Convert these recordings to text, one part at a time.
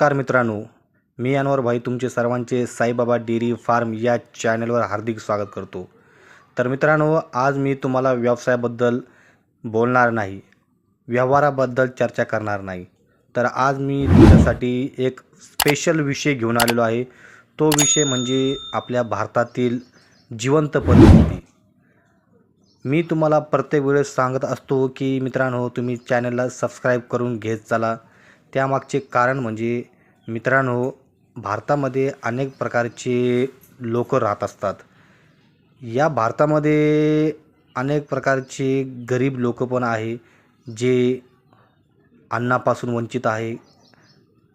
नमस्कार मित्रांनो मी अनवर भाई तुमचे सर्वांचे साईबाबा डेअरी फार्म या चॅनलवर हार्दिक स्वागत करतो. तर मित्रांनो आज मी तुम्हाला व्यवसायाबद्दल बोलणार नाही व्यवहाराबद्दल चर्चा करणार नाही. तर आज मी तुमच्यासाठी एक स्पेशल विषय घेऊन आलेलो आहे. तो विषय म्हणजे आपल्या भारतातील जिवंत परिस्थिती. मी तुम्हाला प्रत्येक वेळेस सांगत असतो की मित्रांनो तुम्ही चॅनलला सबस्क्राईब करून घेत चला. त्यामागचे कारण म्हणजे मित्रांनो भारतामध्ये अनेक प्रकारचे लोक राहत असतात. या भारतामध्ये अनेक प्रकारचे गरीब लोक पण आहे जे अन्नापासून वंचित आहे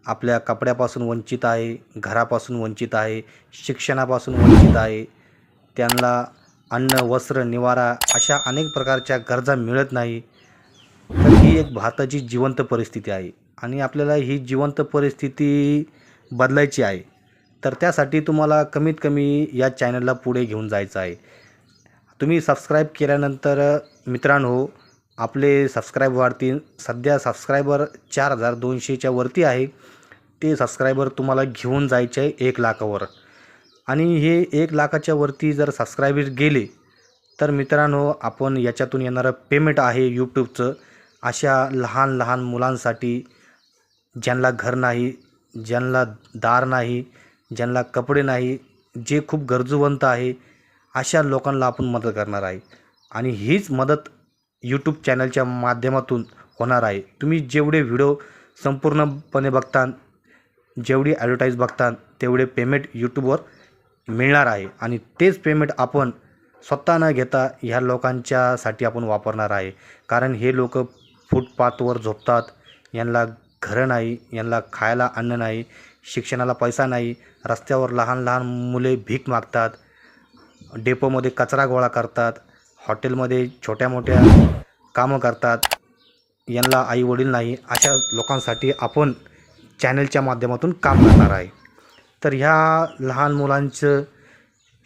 आपल्या कपड्यापासून वंचित आहे घरापासून वंचित आहे शिक्षणापासून वंचित आहे. त्यांना अन्न वस्त्र निवारा अशा अनेक प्रकारच्या गरजा मिळत नाही. तर ही एक भारताची जिवंत परिस्थिती आहे. आणि आपल्याला ही जिवंत परिस्थिती बदलायची आहे तर त्यासाठी तुम्हाला कमीत कमी या चॅनलला पुढे घेऊन जायचं आहे. तुम्ही सबस्क्राईब केल्यानंतर मित्रांनो आपले सबस्क्राईब वाढतील सध्या सबस्क्रायबर चार हजार दोनशेच्या वरती आहे. ते सबस्क्रायबर तुम्हाला घेऊन जायचे आहे एक लाखावर. आणि हे एक लाखाच्या वरती जर सबस्क्रायबर गेले तर मित्रांनो आपण याच्यातून येणारं पेमेंट आहे यूट्यूबचं अशा लहान लहान मुलांसाठी ज्यांना घर नाही ज्यांना दार नाही ज्यांना कपडे नाही जे खूप गरजूवंत आहे अशा लोकांना आपण मदत करणार आहे. आणि हीच मदत यूट्यूब चॅनलच्या माध्यमातून होणार आहे. तुम्ही जेवढे व्हिडिओ संपूर्णपणे बघता जेवढी ॲडव्हर्टाईज बघता तेवढे पेमेंट यूट्यूबवर मिळणार आहे. आणि तेच पेमेंट आपण स्वतः न घेता ह्या लोकांच्यासाठी आपण वापरणार आहे. कारण हे लोक फुटपाथवर झोपतात यांना घरं नाही यांना खायला अन्न नाही शिक्षणाला पैसा नाही रस्त्यावर लहान लहान मुले भीक मागतात डेपोमध्ये कचरा गोळा करतात हॉटेलमध्ये छोट्या मोठ्या कामं करतात. यांना आई वडील नाही अशा लोकांसाठी आपण चॅनलच्या माध्यमातून काम करणार आहे. तर ह्या लहान मुलांचं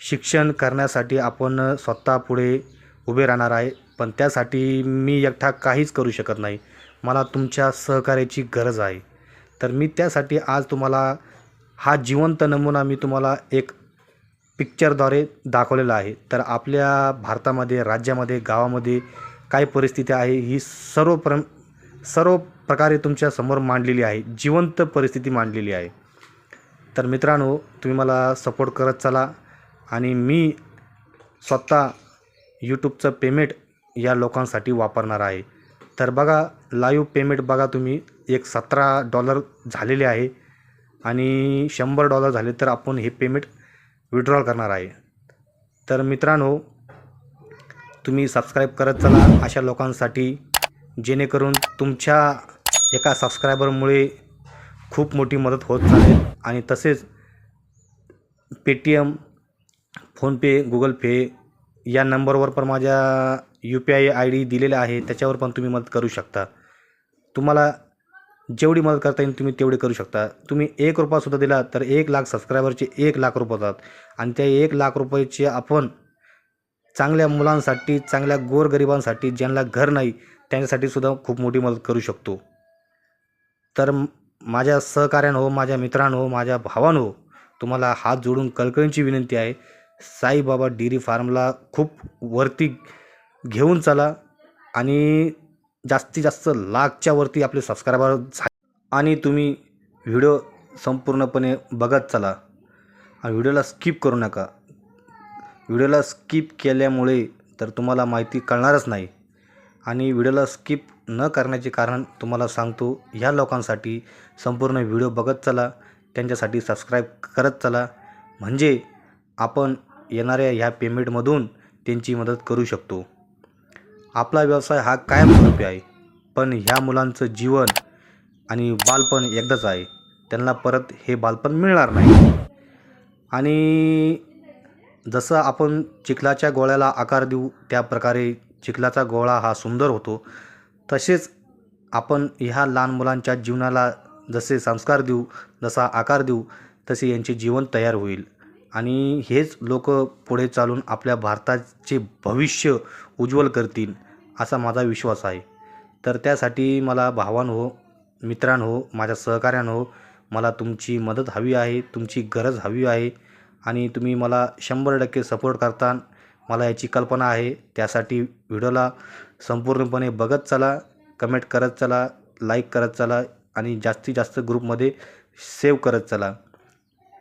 शिक्षण करण्यासाठी आपण स्वतः पुढे उभे राहणार आहे पण त्यासाठी मी एकटा काहीच करू शकत नाही. मला तुमच्या सहकार्याची गरज आहे. तर मी त्यासाठी आज तुम्हाला हा जिवंत नमुना मी तुम्हाला एक पिक्चरद्वारे दाखवलेला आहे. तर आपल्या भारतामध्ये राज्यामध्ये गावामध्ये काय परिस्थिती आहे ही सर्व प्र सर्व प्रकारे तुमच्यासमोर मांडलेली आहे. जिवंत परिस्थिती मांडलेली आहे. तर मित्रांनो तुम्ही मला सपोर्ट करत चला आणि मी स्वतः यूट्यूबचं पेमेंट या लोकांसाठी वापरणार आहे. तर बघा लाईव्ह पेमेंट बघा तुम्ही. एक सतरा डॉलर झालेले आहे आणि शंभर डॉलर झाले तर आपण हे पेमेंट विड्रॉल करणार आहे. तर मित्रांनो तुम्ही सबस्क्राईब करत चला अशा लोकांसाठी जेणेकरून तुमच्या एका सबस्क्रायबरमुळे खूप मोठी मदत होत चालेल. आणि तसेच पेटीएम फोनपे गुगल पे या नंबरवर पण माझ्या U P I I D दिलेला आहे त्याच्यावर पण तुम्ही मदत करू शकता. तुम्हाला जेवढी मदत करता येईल तुम्ही तेवढी करू शकता. तुम्ही एक रुपयासुद्धा दिला तर एक लाख सबस्क्रायबरचे एक लाख रुपये होतात. आणि त्या एक लाख रुपयाचे आपण चांगल्या मुलांसाठी चांगल्या गोरगरिबांसाठी ज्यांना घर नाही त्यांच्यासाठी सुद्धा खूप मोठी मदत करू शकतो. तर माझ्या सहकार्यानं हो माझ्या मित्रांनो हो माझ्या भावांनो हो तुम्हाला हात जोडून कळकळींची विनंती आहे. साईबाबा डेअरी फार्मला खूप वरती घेऊन चला आणि जास्तीत जास्त लाखच्या वरती आपले सबस्क्रायबर झा आणि तुम्ही व्हिडिओ संपूर्णपणे बघत चला. आणि व्हिडिओला स्किप करू नका. व्हिडिओला स्किप केल्यामुळे तर तुम्हाला माहिती कळणारच नाही. आणि व्हिडिओला स्किप न करण्याचे कारण तुम्हाला सांगतो ह्या लोकांसाठी संपूर्ण व्हिडिओ बघत चला. त्यांच्यासाठी सबस्क्राईब करत चला. म्हणजे आपण येणाऱ्या ह्या पेमेंटमधून त्यांची मदत करू शकतो. आपला व्यवसाय हा कायमस्वरूपी आहे. पण ह्या मुलांचं जीवन आणि बालपण एकदाच आहे. त्यांना परत हे बालपण मिळणार नाही. आणि जसं आपण चिखलाच्या गोळ्याला आकार देऊ त्या प्रकारे चिखलाचा गोळा हा सुंदर होतो. तसेच आपण ह्या लहान मुलांच्या जीवनाला जसे संस्कार देऊ जसा आकार देऊ तसे यांचे जीवन तयार होईल. आणि हेच लोक पुढे चालून आपल्या भारताचे भविष्य उज्ज्वल करतील असा माझा विश्वास आहे. तर त्यासाठी मला भावांनो हो, मित्रांनो हो, माझ्या सहकाऱ्यांनो हो, मला तुमची मदत हवी आहे तुमची गरज हवी आहे आणि तुम्ही मला शंभर टक्के सपोर्ट करता मला याची कल्पना आहे. त्यासाठी व्हिडिओला संपूर्णपणे बघत चला कमेंट करत चला लाईक करत चला आणि जास्तीत जास्त ग्रुपमध्ये सेव्ह करत चला.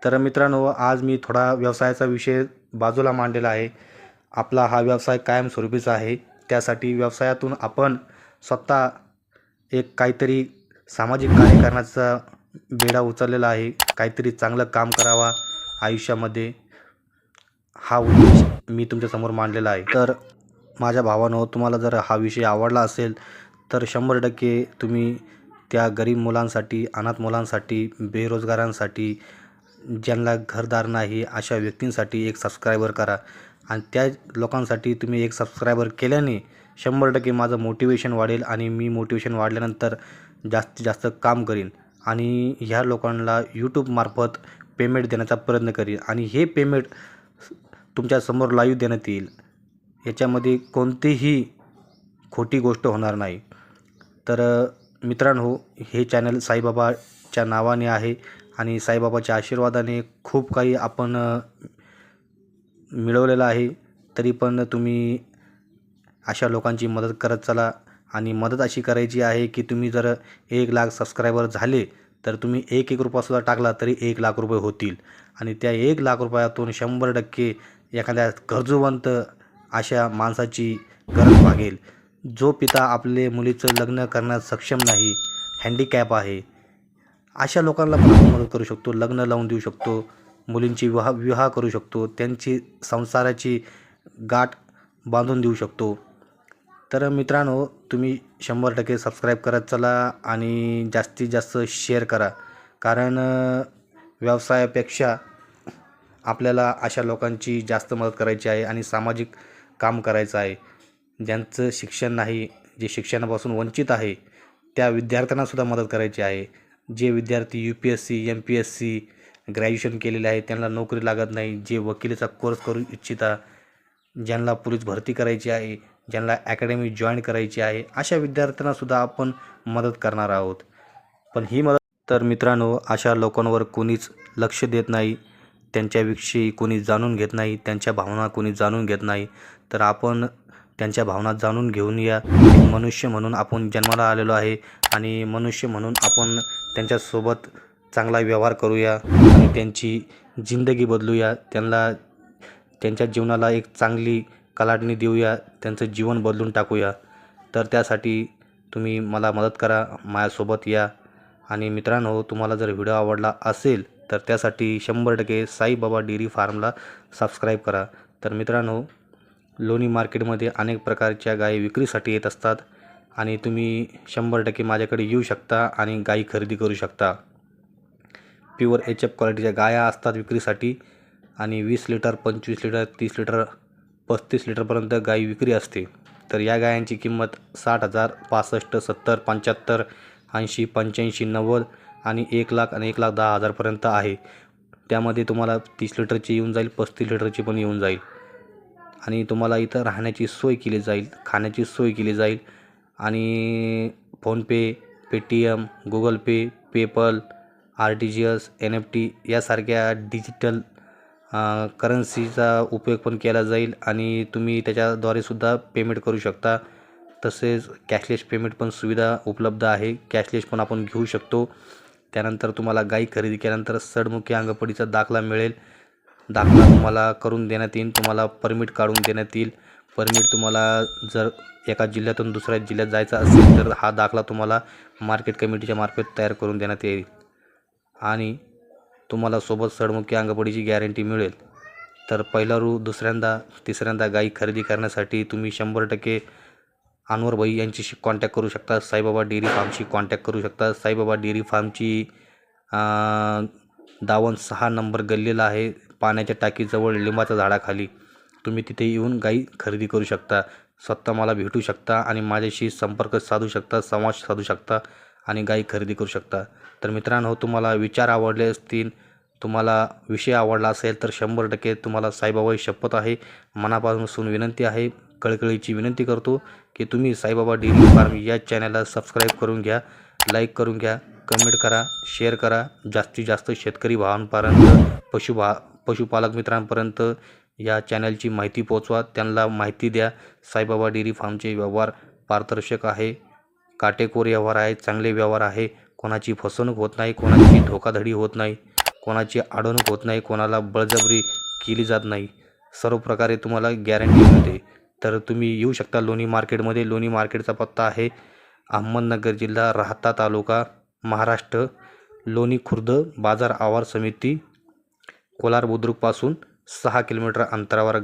तर मित्रांनो आज मी थोडा व्यवसायाचा विषय बाजूला मांडलेला आहे. आपला हा व्यवसाय कायमस्वरूपीचा आहे. त्यासाठी व्यवसायातून आपण स्वतः एक काहीतरी सामाजिक कार्य करण्याचा बेडा उचललेला आहे. काहीतरी चांगलं काम करावा आयुष्यामध्ये. हा उद्देश मी तुमच्यासमोर मांडलेला आहे. तर माझ्या भावानं तुम्हाला जर हा विषय आवडला असेल तर शंभर टक्के तुम्ही त्या गरीब मुलांसाठी अनाथ मुलांसाठी बेरोजगारांसाठी ज्यांना घरदार नाही अशा व्यक्तींसाठी एक सबस्क्रायबर करा. आणि त्या लोकांसाठी तुम्ही एक सबस्क्रायबर केल्याने शंभर टक्के माझं मोटिवेशन वाढेल आणि मी मोटिवेशन वाढल्यानंतर जास्तीत जास्त काम करीन. आणि ह्या लोकांना यूट्यूबमार्फत पेमेंट देण्याचा प्रयत्न करीन. आणि हे पेमेंट तुमच्यासमोर लाईव्ह देण्यात येईल. याच्यामध्ये कोणतीही खोटी गोष्ट होणार नाही. तर मित्रांनो हे चॅनल साईबाबाच्या नावाने आहे. आणि साईबाबाच्या आशीर्वादाने खूप काही आपण मिळवलेलं आहे. तरी पण तुम्ही अशा लोकांची मदत करत चला. आणि मदत अशी करायची आहे की तुम्ही जर एक लाख सबस्क्रायबर झाले तर तुम्ही एक एक रुपयासुद्धा टाकला तरी एक लाख रुपये होतील. आणि त्या एक लाख रुपयातून शंभर टक्के एखाद्या गरजूवंत अशा माणसाची गरज भागेल. जो पिता आपले मुलीचं लग्न करण्यास सक्षम नाही हँडिकॅप आहे अशा लोकांना पण आपण मदत करू शकतो लग्न लावून देऊ शकतो मुलींची विवाह विवाह करू शकतो त्यांची संसाराची गाठ बांधून देऊ शकतो. तर मित्रांनो तुम्ही शंभर टक्के सबस्क्राईब करत चला आणि जास्तीत जास्त शेअर करा. कारण व्यवसायापेक्षा आपल्याला अशा लोकांची जास्त मदत करायची आहे आणि सामाजिक काम करायचं आहे. ज्यांचं शिक्षण नाही जे शिक्षणापासून वंचित आहे त्या विद्यार्थ्यांनासुद्धा मदत करायची आहे. जे विद्यार्थी U P S C M P S C graduation केलेले आहे त्यांना नोकरी लागत नाही जे वकिलीचा कोर्स करू इच्छिता ज्यांना पोलीस भरती करायची आहे ज्यांना अकॅडमी जॉईन करायची आहे अशा विद्यार्थ्यांनासुद्धा आपण मदत करणार आहोत. पण ही मदत तर मित्रांनो अशा लोकांवर कोणीच लक्ष देत नाही त्यांच्याविषयी कोणी जाणून घेत नाही त्यांच्या भावना कोणी जाणून घेत नाही. तर आपण त्यांच्या भावना जाणून घेऊन या. मनुष्य म्हणून आपण जन्माला आलेलो आहे आणि मनुष्य म्हणून आपण त्यांच्यासोबत चांगला व्यवहार करूया आणि त्यांची जिंदगी बदलूया. त्यांना त्यांच्या जीवनाला एक चांगली कलाटणी देऊया. त्यांचं जीवन बदलून टाकूया. तर त्यासाठी तुम्ही मला मदत करा माझ्यासोबत या. आणि मित्रांनो तुम्हाला जर व्हिडिओ आवडला असेल तर त्यासाठी शंभर टक्के साईबाबा डेअरी फार्मला सबस्क्राईब करा. तर मित्रांनो लोणी मार्केटमध्ये अनेक प्रकारच्या गायी विक्रीसाठी येत असतात. आणि तुम्ही शंभर टक्के माझ्याकडे येऊ शकता आणि गाई खरेदी करू शकता. प्युअर एच एफ क्वालिटीच्या गाया असतात विक्रीसाठी आणि वीस लिटर पंचवीस लिटर तीस लिटर पस्तीस लिटरपर्यंत गाई विक्री असते. तर या गायांची किंमत साठ हजार पासष्ट सत्तर पंच्याहत्तर ऐंशी पंच्याऐंशी नव्वद आणि एक लाख आणि एक लाख दहा हजारपर्यंत आहे. त्यामध्ये तुम्हाला तीस लिटरची येऊन जाईल पस्तीस लिटरची पण येऊन जाईल. आणि तुम्हाला इथं राहण्याची सोय केली जाईल खाण्याची सोय केली जाईल. आणि PhonePe Paytm Google Pay PayPal R T G S N F T यासारख्या डिजिटल करन्सीचा उपयोग पण केला जाईल आणि तुम्ही त्याच्याद्वारे सुद्धा पेमेंट करू शकता. तसेच कॅशलेस पेमेंट पण सुविधा उपलब्ध आहे. कॅशलेस पण आपण घेऊ शकतो. त्यानंतर तुम्हाला गाई खरेदी केल्यानंतर सडमुखी अंगपडीचा दाखला मिळेल. दाखला तुम्हाला करून देण्यात येईल. तुम्हाला परमिट काढून देण्यात येईल. परमिट तुम्हाला जर एका जिल्ह्यातून दुसऱ्या जिल्ह्यात जायचं असेल तर हा दाखला तुम्हाला मार्केट कमिटीच्या मार्फत तयार करून देण्यात येईल. आणि तुम्हाला सोबत सडमुखी अंगपडीची गॅरंटी मिळेल. तर पहिला रू दुसऱ्यांदा तिसऱ्यांदा गाई खरेदी करण्यासाठी तुम्ही शंभर टक्के अनवर भाई यांच्याशी कॉन्टॅक्ट करू शकता. साईबाबा डेअरी फार्मशी कॉन्टॅक्ट करू शकता. साईबाबा डेअरी फार्मची दावण सहा नंबर गल्लीला आहे. पाण्याच्या टाकीजवळ लिंबाच्या झाडाखाली. तुम्ही तिथे येऊन गाई खरेदी करू शकता स्वतः मला भेटू शकता आणि माझ्याशी संपर्क साधू शकता संवाद साधू शकता आणि गाई खरेदी करू शकता. तर मित्रांनो तुम्हाला विचार आवडले असतील तुम्हाला विषय आवडला असेल तर शंभर टक्के तुम्हाला साईबाबाची शपथ आहे. मनापासून विनंती आहे कळकळीची विनंती करतो की तुम्ही साईबाबा डेअरी फार्म या चॅनलला सबस्क्राईब करून घ्या लाईक करून घ्या कमेंट करा शेअर करा. जास्तीत जास्त शेतकरी भावांपर्यंत पशु भा पशुपालक मित्रांपर्यंत या चॅनलची माहिती पोचवा त्यांना माहिती द्या. साईबाबा डेअरी फार्मचे व्यवहार पारदर्शक आहे. काटेकोर व्यवहार आहे चांगले व्यवहार आहे. कोणाची फसवणूक होत नाही. कोणाची धोकाधडी होत नाही. कोणाची अडवणूक होत नाही. कोणाला बळजबरी केली जात नाही. सर्व प्रकारे तुम्हाला गॅरंटी मिळते. तर तुम्ही येऊ शकता लोणी मार्केटमध्ये. लोणी मार्केटचा पत्ता आहे अहमदनगर जिल्हा राहता तालुका महाराष्ट्र. लोणी खुर्द बाजार आवार समिती कोलार बुद्रुकपासून सहा किलोमीटर अंतरावर